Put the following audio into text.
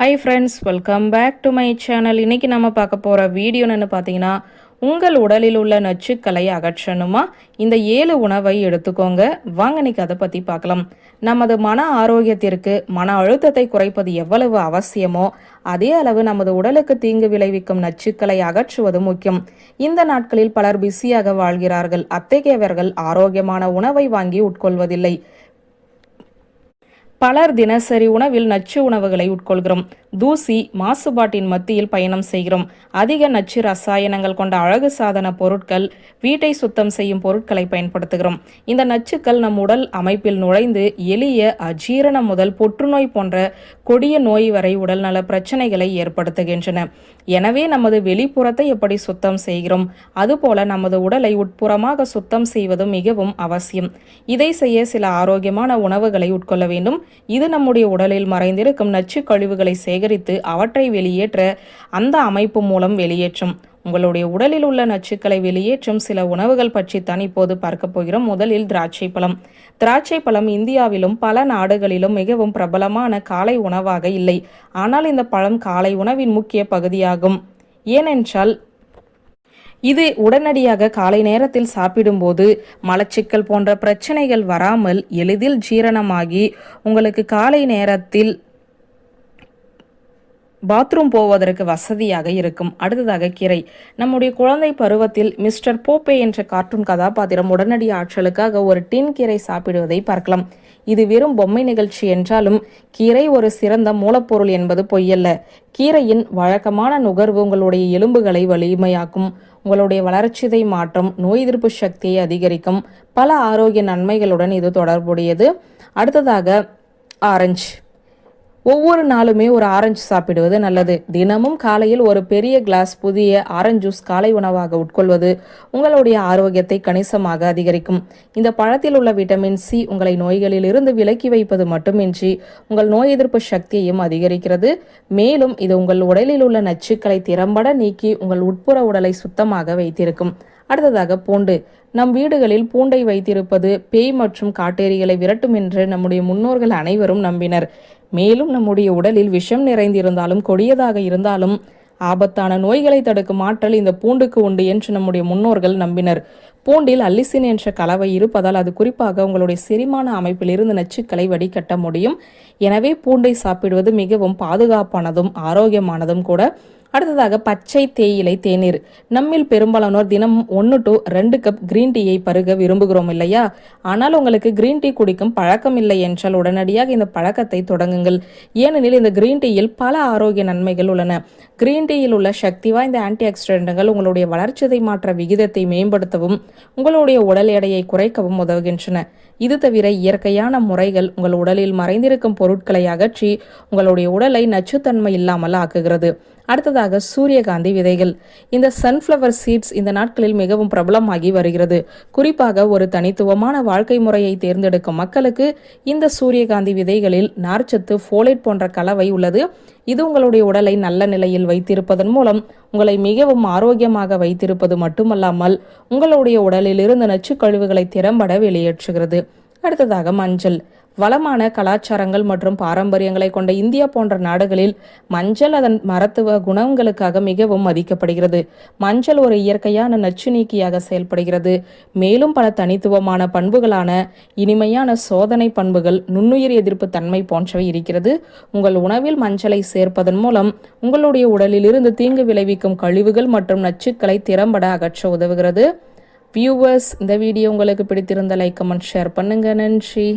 Hi friends welcome back to my channel இன்னைக்கு நம்ம பார்க்க போகிற வீடியோன்னு பார்த்தீங்கன்னா உங்கள் உடலில் உள்ள நச்சுக்களை அகற்றணுமா? இந்த ஏழு உணவை எடுத்துக்கோங்க. வாங்க இன்னைக்கு அதை பற்றி பார்க்கலாம். நமது மன ஆரோக்கியத்திற்கு மன அழுத்தத்தை குறைப்பது எவ்வளவு அவசியமோ அதே அளவு நமது உடலுக்கு தீங்கு விளைவிக்கும் நச்சுக்களை அகற்றுவது முக்கியம். இந்த நாட்களில் பலர் பிஸியாக வாழ்கிறார்கள். அத்தகையவர்கள் ஆரோக்கியமான உணவை வாங்கி உட்கொள்வதில்லை. பலர் தினசரி உணவில் நச்சு உணவுகளை உட்கொள்கிறோம். தூசி மாசுபாட்டின் மத்தியில் பயணம் செய்கிறோம். அதிக நச்சு ரசாயனங்கள் கொண்ட அழகு சாதன பொருட்கள் வீட்டை சுத்தம் செய்யும் பொருட்களை பயன்படுத்துகிறோம். இந்த நச்சுக்கள் நம் உடல் அமைப்பில் நுழைந்து எளிய அஜீரணம் முதல் புற்றுநோய் போன்ற கொடிய நோய் வரை உடல்நல பிரச்சனைகளை ஏற்படுத்துகின்றன. எனவே நமது வெளிப்புறத்தை எப்படி சுத்தம் செய்கிறோம்? அதுபோல நமது உடலை உட்புறமாக சுத்தம் செய்வது மிகவும் அவசியம். இதை செய்ய சில ஆரோக்கியமான உணவுகளை உட்கொள்ள வேண்டும். இது நம்முடைய உடலில் மறைந்திருக்கும் நச்சு கழிவுகளை சேகரித்து அவற்றை வெளியேற்ற அந்த அமைப்பு மூலம் வெளியேற்றும். உங்களுடைய உடலில் உள்ள நச்சுக்களை வெளியேற்றும் சில உணவுகள் பற்றி தான் இப்போது பார்க்க போகிறோம். முதலில் திராட்சை பழம் திராட்சை பழம் இந்தியாவிலும் பல நாடுகளிலும் மிகவும் பிரபலமான காலை உணவாக இல்லை. ஆனால் இந்த பழம் காலை உணவின் முக்கிய பகுதியாகும். ஏனென்றால் இது உடனடியாக காலை நேரத்தில் சாப்பிடும்போது மலச்சிக்கல் போன்ற பிரச்சனைகள் வராமல் எளிதில் ஜீரணமாகி உங்களுக்கு காலை நேரத்தில் பாத்ரூம் போவதற்கு வசதியாக இருக்கும். அடுத்ததாக கீரை. நம்முடைய குழந்தை பருவத்தில் மிஸ்டர் போப்பே என்ற கார்ட்டூன் கதாபாத்திரம் உடனடி ஆற்றலுக்காக ஒரு டின் கீரை சாப்பிடுவதை பார்க்கலாம். இது வெறும் பொம்மை நிகழ்ச்சி என்றாலும் கீரை ஒரு சிறந்த மூலப்பொருள் என்பது பொய்யல்ல. கீரையின் வழக்கமான நுகர்வு உங்களுடைய எலும்புகளை வலிமையாக்கும். உங்களுடைய வளர்ச்சிதை மாற்றம். நோய் எதிர்ப்பு சக்தியை அதிகரிக்கும். பல ஆரோக்கிய நன்மைகளுடன் இது தொடர்புடையது. அடுத்ததாக ஆரஞ்சு. ஒவ்வொரு நாளுமே ஒரு ஆரஞ்சு சாப்பிடுவது நல்லது. தினமும் காலையில் ஒரு பெரிய கிளாஸ் புதிய ஆரஞ்சு ஜூஸ் காலை உணவாக உட்கொள்வது உங்களுடைய ஆரோக்கியத்தை கணிசமாக அதிகரிக்கும். இந்த பழத்தில் உள்ள விட்டமின் சி உங்களை நோய்களில் இருந்து விலக்கி வைப்பது மட்டுமின்றி உங்கள் நோய் எதிர்ப்பு சக்தியையும் அதிகரிக்கிறது. மேலும் இது உங்கள் உடலில் உள்ள நச்சுக்களை திறம்பட நீக்கி உங்கள் உட்புற உடலை சுத்தமாக வைத்திருக்கும். அடுத்ததாக பூண்டு. நம் வீடுகளில் பூண்டை வைத்திருப்பது பேய் மற்றும் காட்டேரிகளை விரட்டும் என்று நம்முடைய முன்னோர்கள் அனைவரும் நம்பினர். மேலும் நம்முடைய உடலில் விஷம் நிறைந்திருந்தாலும் கொடியதாக இருந்தாலும் ஆபத்தான நோய்களை தடுக்கும் ஆற்றல் இந்த பூண்டுக்கு உண்டு என்று நம்முடைய முன்னோர்கள் நம்பினர். பூண்டில் அல்லிசின் என்ற கலவை இருப்பதால் அது குறிப்பாக உங்களுடைய செரிமான அமைப்பில் இருந்து நச்சுக்களை வடிகட்ட முடியும். எனவே பூண்டை சாப்பிடுவது மிகவும் பாதுகாப்பானதும் ஆரோக்கியமானதும் கூட அடுத்ததாக பச்சை தேயிலை தேநீர். நம்மில் பெரும்பாலானோர் தினம் ஒன்று டு ரெண்டு கப் கிரீன் டீயை பருக விரும்புகிறோம் இல்லையா? ஆனால் உங்களுக்கு கிரீன் டீ குடிக்கும் பழக்கம் இல்லை என்றால் உடனடியாக இந்த பழக்கத்தை தொடங்குங்கள். ஏனெனில் இந்த கிரீன் டீயில் பல ஆரோக்கிய நன்மைகள் உள்ளன. கிரீன் டீயில் உள்ள சக்தி வாய்ந்த ஆன்டி ஆக்சிடென்ட்கள் உங்களுடைய வளர்ச்சிதை மாற்ற விகிதத்தை மேம்படுத்தவும் உங்களுடைய உடல் எடையை குறைக்கவும் உதவுகின்றன. இது தவிர இயற்கையான முறைகள் உங்கள் உடலில் மறைந்திருக்கும் பொருட்களை அகற்றி உங்களுடைய உடலை நச்சுத்தன்மை இல்லாமல் ஆக்குகிறது. அடுத்ததாக சூரியகாந்தி விதைகள். இந்த சன்ஃப்ளவர் சீட்ஸ் இந்த நாட்களில் மிகவும் பிரபலமாகி வருகிறது. குறிப்பாக ஒரு தனித்துவமான வாழ்க்கை முறையை தேர்ந்தெடுக்கும் மக்களுக்கு இந்த சூரியகாந்தி விதைகளில் நார்ச்சத்து ஃபோலேட் போன்ற கலவை உள்ளது. இது உங்களுடைய உடலை நல்ல நிலையில் வைத்திருப்பதன் மூலம் உங்களை மிகவும் ஆரோக்கியமாக வைத்திருப்பது மட்டுமல்லாமல் உங்களுடைய உடலில் இருந்து நச்சு கழிவுகளை திறம்பட வெளியேற்றுகிறது. அடுத்ததாக மஞ்சள். வளமான கலாச்சாரங்கள் மற்றும் பாரம்பரியங்களை கொண்ட இந்தியா போன்ற நாடுகளில் மஞ்சள் அதன் மருத்துவ குணங்களுக்காக மிகவும் மதிக்கப்படுகிறது. மஞ்சள் ஒரு இயற்கையான நச்சு நீக்கியாக செயல்படுகிறது. மேலும் பல தனித்துவமான பண்புகளான இனிமையான சோதனை பண்புகள் நுண்ணுயிர் எதிர்ப்பு தன்மை போன்றவை இருக்கிறது. உங்கள் உணவில் மஞ்சளை சேர்ப்பதன் மூலம் உங்களுடைய உடலில் இருந்து தீங்கு விளைவிக்கும் கழிவுகள் மற்றும் நச்சுக்களை திறம்பட அகற்ற உதவுகிறது. வியூவர்ஸ் இந்த வீடியோ உங்களுக்கு பிடித்திருந்த லைக் கமெண்ட் ஷேர் பண்ணுங்க. நன்றி.